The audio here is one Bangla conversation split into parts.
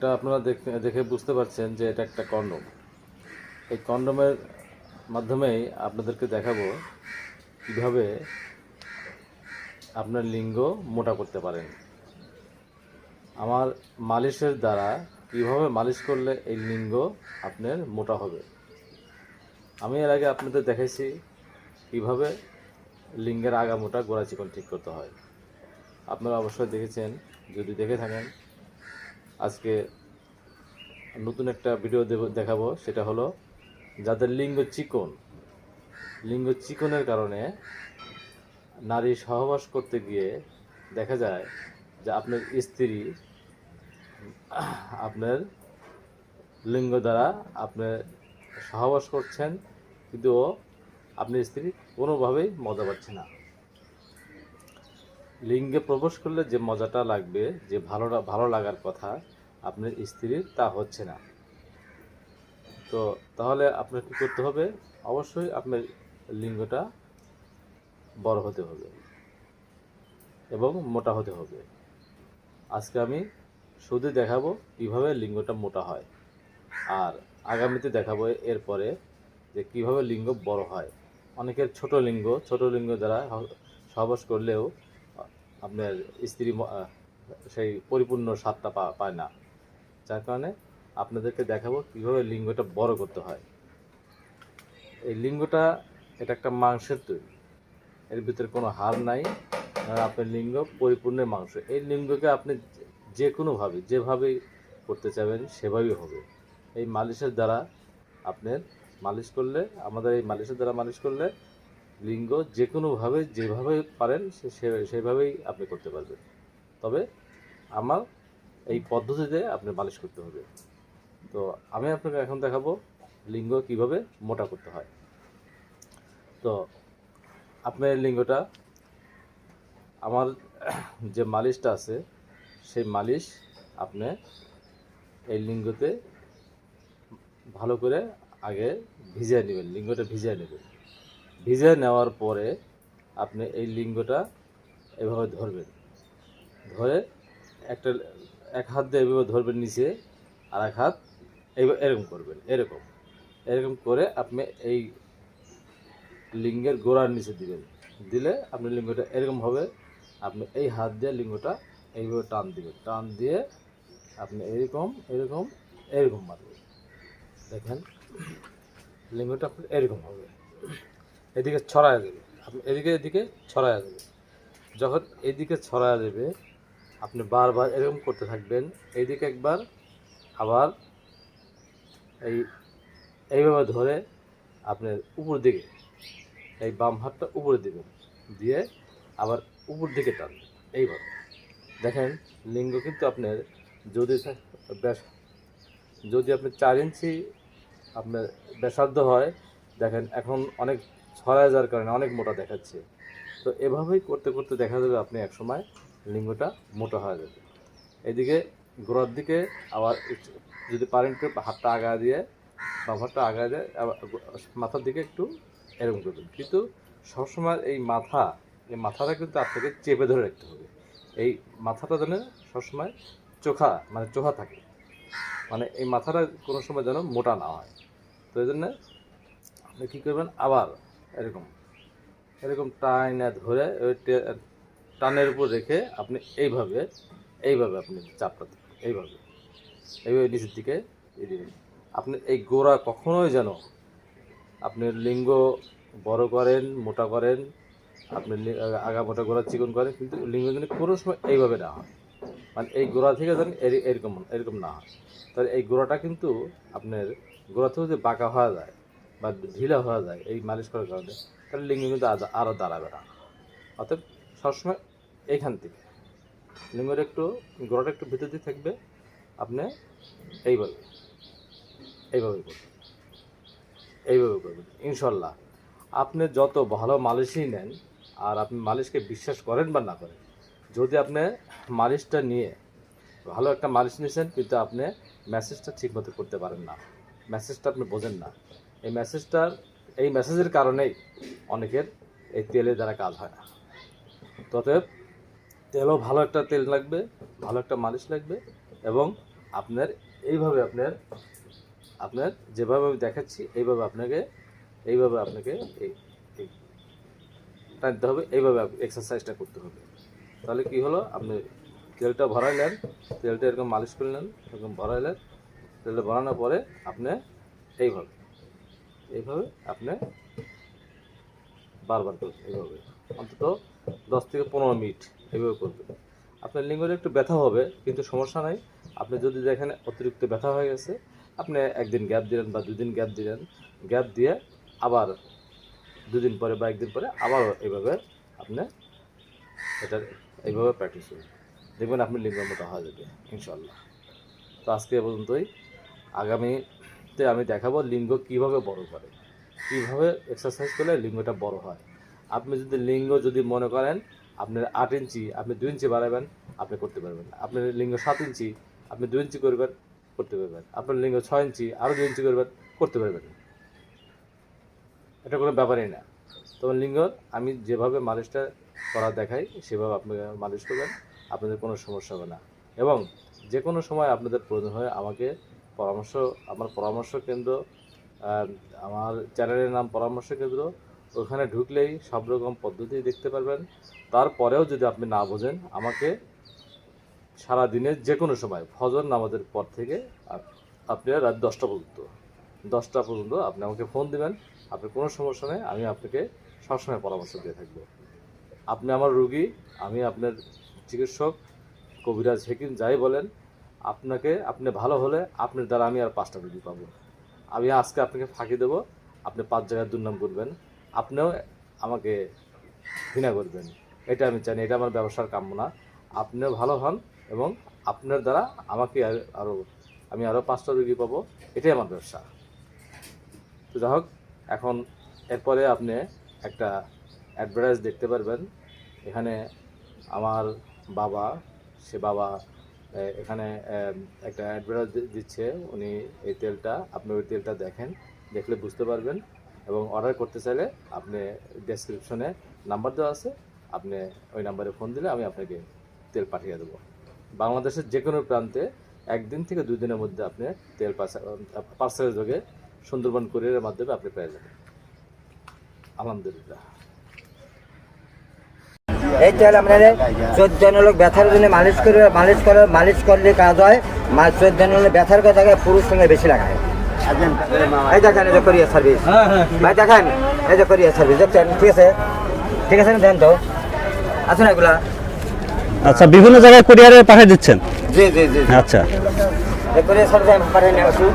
এটা আপনারা দেখে বুঝতে পারছেন যে এটা একটা কন্ডম এই কন্ডমের মাধ্যমেই আপনাদেরকে দেখাবো কীভাবে আপনার লিঙ্গ মোটা করতে পারেন। আমার মালিশের দ্বারা কীভাবে মালিশ করলে এই লিঙ্গ আপনার মোটা হবে। আমি এর আগে আপনাদের দেখাইছি কীভাবে লিঙ্গের আগা মোটা গোড়া চিকন ঠিক করতে হয়। আপনারা অবশ্যই দেখেছেন, যদি দেখে থাকেন আজকে নতুন একটা ভিডিও দেব দেখাবো, সেটা হলো যাদের লিঙ্গ চিকন। লিঙ্গ চিকনের কারণে নারী সহবাস করতে গিয়ে দেখা যায় যে আপনার স্ত্রী আপনার লিঙ্গ দ্বারা আপনার সহবাস করছেন, কিন্তু আপনার স্ত্রী কোনোভাবেই মজা পাচ্ছে না। লিঙ্গে প্রবেশ করলে যে মজাটা লাগবে, যে ভালো ভালো লাগার কথা আপনার স্ত্রীর তা হচ্ছে না। তো তাহলে আপনার কী করতে হবে? অবশ্যই আপনার লিঙ্গটা বড় হতে হবে এবং মোটা হতে হবে। আজকে আমি শুধু দেখাবো কীভাবে লিঙ্গটা মোটা হয় আর আগামীতে দেখাবো এরপরে যে কীভাবে লিঙ্গ বড় হয়। অনেকের ছোট লিঙ্গ ছোট লিঙ্গ হ- সহবাস করলেও আপনার স্ত্রী সেই পরিপূর্ণ স্বাদটা পায় না। যার কারণে আপনাদেরকে দেখাবো কীভাবে লিঙ্গটা বড় করতে হয়। এই লিঙ্গটা এটা একটা মাংসের তৈরি। এর ভিতরে কোনো হার নাই আপনার লিঙ্গ পরিপূর্ণ মাংস। এই লিঙ্গকে আপনি যে- কোনোভাবে যেভাবেই করতে চাবেন সেভাবেই হবে। এই মালিশের দ্বারা আপনার মালিশ করলে, আমাদের এই মালিশের দ্বারা মালিশ করলে লিঙ্গ যে কোনোভাবে যেভাবে পারেন সেভাবেই আপনি করতে পারবেন। তবে আমার এই পদ্ধতিতে আপনি মালিশ করতে হবে। তো আমি আপনাকে এখন দেখাবো লিঙ্গ কীভাবে মোটা করতে হয়। তো আপনার লিঙ্গটা আমার যে মালিশটা আছে, সেই মালিশ আপনি এই লিঙ্গতে ভালো করে আগে ভিজিয়ে নেবেন, লিঙ্গটা ভিজিয়ে নেবেন। ভিজিয়ে নেওয়ার পরে আপনি এই লিঙ্গটা এভাবে ধরবেন। ধরে একটা এক হাত দিয়ে এভাবে ধরবেন নিচে আর এক হাত এইভাবে এরকম করবেন, এরকম। এরকম করে আপনি এই লিঙ্গের গোড়ার নিচে দিবেন। দিলে আপনি লিঙ্গটা এরকম হবে, আপনি এই হাত দিয়ে লিঙ্গটা এইভাবে টান দিবেন। টান দিয়ে আপনি এরকম এরকম এরকম মারবেন। দেখেন, লিঙ্গটা এরকম হবে। এদিকে ছড়ায় যাবে আপনি এদিকে এদিকে ছড়ায় যাবে যখন এদিকে ছড়ায় যাবে আপনি বারবার এরকম করতে থাকবেন। এইদিকে একবার, আবার এই, এইভাবে ধরে আপনার উপর দিকে, এই বাম হাতটা উপরে দিবেন। দিয়ে আবার উপর দিকে টানবেন এইভাবে। দেখেন, লিঙ্গ কিন্তু আপনার যদি যদি আপনি চার ইঞ্চি আপনার ব্যাসার্ধ হয়, দেখেন এখন অনেক ছয় হাজার কারণে অনেক মোটা দেখাচ্ছে। তো এভাবেই করতে করতে দেখা যাবে আপনি একসময় লিঙ্গটা মোটা হয়ে যাবে। এদিকে গোড়ার দিকে আবার যদি পারেন একটু হাতটা আগা দিয়ে, বাম হাতটা আগা দিয়ে, আবার মাথার দিকে একটু এরকম করবেন কিন্তু সবসময় এই মাথা, এই মাথাটা কিন্তু আপনাকে চেপে ধরে রাখতে হবে। এই মাথাটা যেন সবসময় চোখা মানে চোখা থাকে। মানে এই মাথাটা কোনো সময় যেন মোটা না হয়। তো এই জন্য আপনি কী করবেন, আবার এরকম এরকম টাইনা ধরে ওই টানের উপর রেখে আপনি এইভাবে এইভাবে আপনি চাপটা দেবেন এইভাবে। এইভাবে নিচের দিকে আপনি এই গোড়া কখনোই যেন আপনি লিঙ্গ বড় করেন, মোটা করেন, আপনি আগা মোটা গোড়া চিকন করেন, কিন্তু লিঙ্গ যেন কোনো সময় এইভাবে না হয়। মানে এই গোড়া থেকে যেন এর- এরকম এরকম না হয়। তাহলে এই গোড়াটা কিন্তু আপনার গোড়া থেকে যদি বাঁকা হওয়া যায় বা ঢিলা হওয়া যায় এই মালিশ করার কারণে, তাহলে লিঙ্গ কিন্তু আরও দাঁড়াবে না। অতএব সবসময় এইখান থেকে। লিঙ্গটা একটু, গোড়াটা একটু ভিতর দিয়ে থাকবে। আপনি এইভাবে এইভাবে করবেন। এইভাবে করবেন ইনশাল্লাহ আপনি যত ভালো মালিশই নেন, আর আপনি মালিশকে বিশ্বাস করেন বা না করেন, যদি আপনি মালিশটা নিয়ে ভালো একটা মালিশ নিয়েছেন, কিন্তু আপনি মেসেজটা ঠিকমতো করতে পারেন না, মেসেজটা আপনি বোঝেন না, এই মেসেজটার এই মেসেজের কারণেই অনেকের এই তেলের দ্বারা কাজ হয় না। ততএব তেলও ভালো একটা তেল লাগবে, ভালো একটা মালিশ লাগবে এবং আপনার এইভাবে আপনার আপনার যেভাবে আমি দেখাচ্ছি, এইভাবে আপনাকে এইভাবে আপনাকে টানতে হবে, এইভাবে এক্সারসাইজটা করতে হবে। তাহলে কি হলো? আপনি তেলটা ভরাইলেন তেলটা এরকম মালিশ করলেন এরকম ভরাইলেন তেলটা ভরানোর পরে আপনি এইভাবে এইভাবে আপনি বারবার করবেন এইভাবে। অন্তত দশ থেকে পনেরো মিনিট এইভাবে করবেন আপনার লিঙ্গের একটু ব্যথা হবে, কিন্তু সমস্যা নাই। আপনি যদি দেখেন অতিরিক্ত ব্যথা হয়ে গেছে, আপনি একদিন গ্যাপ দিলেন বা দুদিন গ্যাপ দিলেন গ্যাপ দিয়ে আবার দুদিন পরে বা একদিন পরে আবার এভাবে আপনি এটা এইভাবে প্র্যাকটিস করুন দেখবেন আপনি লিঙ্গের মতো হয়ে যাবে ইনশাল্লাহ তো আজকে এ পর্যন্তই। আগামীতে আমি দেখাবো লিঙ্গ কীভাবে বড় করে। কীভাবে এক্সারসাইজ করলে লিঙ্গটা বড় হয়। আপনি যদি লিঙ্গ যদি মনে করেন, আপনার আট ইঞ্চি, আপনি দু ইঞ্চি বাড়াবেন, আপনি করতে পারবেন। আপনার লিঙ্গ সাত ইঞ্চি, আপনি দু ইঞ্চি করবেন, করতে পারবেন। আপনার লিঙ্গ ছয় ইঞ্চি আরও দুই ইঞ্চি করবেন, করতে পারবেন। এটা কোনো ব্যাপারই না। তবে লিঙ্গ, আমি যেভাবে মালিশটা করা দেখাই, সেভাবে আপনি মালিশ করবেন, আপনাদের কোনো সমস্যা হবে না। এবং যে কোনো সময় আপনাদের প্রয়োজন হয়, আমাকে পরামর্শ, আমার পরামর্শ কেন্দ্র আমার চ্যানেলের নাম পরামর্শ কেন্দ্র ওখানে ঢুকলেই সব রকম পদ্ধতি দেখতে পারবেন। তারপরেও যদি আপনি না বোঝেন, আমাকে সারা দিনের যে কোনো সময়, ফজর নামাজের পর থেকে আপ- আপনি রাত দশটা পর্যন্ত দশটা পর্যন্ত আপনি আমাকে ফোন দিবেন। আপনার কোনো সমস্যা নেই, আমি আপনাকে সবসময় পরামর্শ দিয়ে থাকব। আপনি আমার রুগী, আমি আপনার চিকিৎসক, কবিরাজ হেকিম যাই বলেন, আপনাকে, আপনি ভালো হলে আপনার দ্বারা আমি আর পাঁচটা রুগী পাবো। আমি আজকে আপনাকে ফাঁকি দেবো, আপনি পাঁচ জায়গায় দুর্নাম করবেন। আপনিও আমাকে ঘৃণা করবেন। এটা আমি জানি, এটা আমার ব্যবসার কাম্য না। আপনিও ভালো হন এবং আপনার দ্বারা আমাকে আর- আরও আমি আরও পাঁচটা রুগী পাবো, এটাই আমার ব্যবসা। তো যাই হোক, এখন এরপরে আপনি একটা অ্যাডভার্টাইজ দেখতে পারবেন। এখানে আমার বাবা, সে বাবা এখানে একটা অ্যাডভার্টাইজ দিচ্ছে। উনি এই তেলটা, আপনি ওই তেলটা দেখেন, দেখলে বুঝতে পারবেন। এবং অর্ডার করতে চাইলে আপনি ডেসক্রিপশনে নাম্বার দেওয়া আছে, আপনি ওই নাম্বারে ফোন দিলে আমি আপনাকে তেল পাঠিয়ে দেবো। বাংলাদেশের যে কোনো প্রান্তে একদিন থেকে দুই দিনের মধ্যে আপনি তেল পার্সেলের যোগে সুন্দরবন কুরিয়ারের মাধ্যমে আপনি পেয়ে যাবেন। আলহামদুলিল্লাহ। এই তেল আপনাদের চোদ্দ জন লোক ব্যথার জন্য মালিশ করে মালিশ করে, মালিশ করলে কাজ হয় চোদ্দ জন ব্যথার কথা পুরুষ সঙ্গে বেশি লাগায়। এই দেখেন এই যে কোরিয়ার সার্ভিস ভাই দেখেন এই যে কোরিয়ার সার্ভিস দেখছেন? ঠিক আছে? ঠিক আছে দেন তো। এগুলা। আচ্ছা বিভিন্ন জায়গায় কুরিয়ারে পাঠিয়ে দিচ্ছেন? জি জি জি আচ্ছা।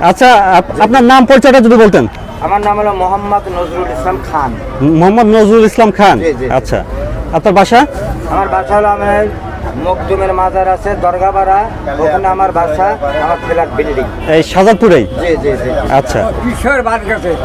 আচ্ছা আপ- আপনার নাম পরিচয়টা যদি বলতেন। আমার নাম হলো মোহাম্মদ নজরুল ইসলাম খান। মোহাম্মদ নজরুল ইসলাম খান। আচ্ছা। আপনার বাসা? আমার বাসা হলো আমার মকদুমের মাজার আছে দরগাপাড়া ওখানে আমার বাসা আমার ফ্ল্যাট বিল্ডিং। এই সাজাদপুরেই? জি জি জি। আচ্ছা। কিশোর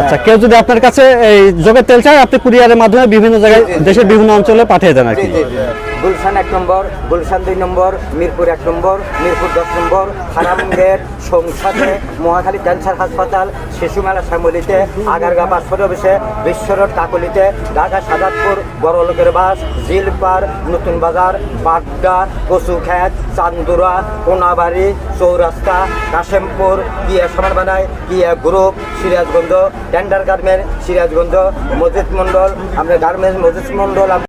আচ্ছা কেউ যদি আপনার কাছে এই যোগের তেল চায় আপনি কুরিয়ারের মাধ্যমে বিভিন্ন জায়গায়। দেশের বিভিন্ন অঞ্চলে পাঠিয়ে দেন আর কি। জি জি। গুলশান এক নম্বর, গুলশান দুই নম্বর, মিরপুর এক নম্বর, মিরপুর দশ নম্বর হারামগের সংসাদে মহাখালী ক্যান্সার হাসপাতাল শিশু মেলা শ্যামলিতে, আগারগা পাসপোর্ট অফিসে বিশ্বরোড কাকলিতে, ঢাকা সাদাতপুর বড় লোকের বাস, জিলপার, নতুন বাজার বাড্ডা কচুখ্যাত চান্দুরা, কোনাবাড়ি, চৌরাস্তা, কাশেমপুর, কিয়া সমান বানায় কিয়া group, Sirajganj, tender garment, Sirajganj মসজিদ মন্ডল আমরা গার্মেন্টস মসজিদ মন্ডল